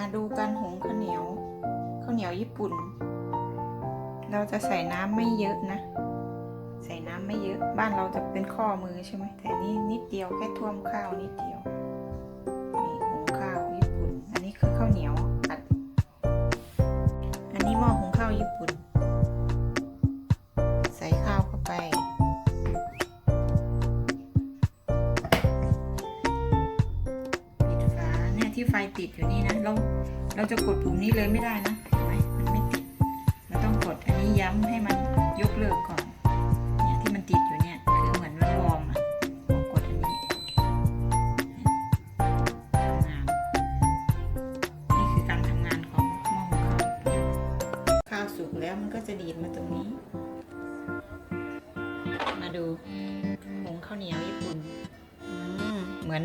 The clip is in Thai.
าดูการหุงข้าวเหนียวข้าวเหนียวญี่ปุ่น เราจะใส่น้ำไม่เยอะนะ ใส่น้ำไม่เยอะ บ้านเราจะเป็นข้อมือใช่ไหมแต่นี่นิดเดียวแค่ท่วมข้าวนิดเดียวนี่หุงข้าวญี่ปุ่น อันนี้คือข้าวเหนียวอัดอันนี้หม้อหุงข้าวญี่ปุ่น ที่ไฟติดอยู่นี่นะ เราเราจะกดปุ่มนี้เลยไม่ได้นะเห็นไหมมันไม่ติดเราต้องกดอันนี้ย้ำให้มันยกเลิกก่อนเนี่ยที่มันติดอยู่เนี่ยคือเหมือนมันวอร์มอะเรากดอันนี้ทำงานนี่คือการทำงานของหม้อหุงข้าวข้าวสุกแล้วมันก็จะดีดมาตรงนี้ มาดูหุงข้าวเหนียวญี่ปุ่นอืมเหมือน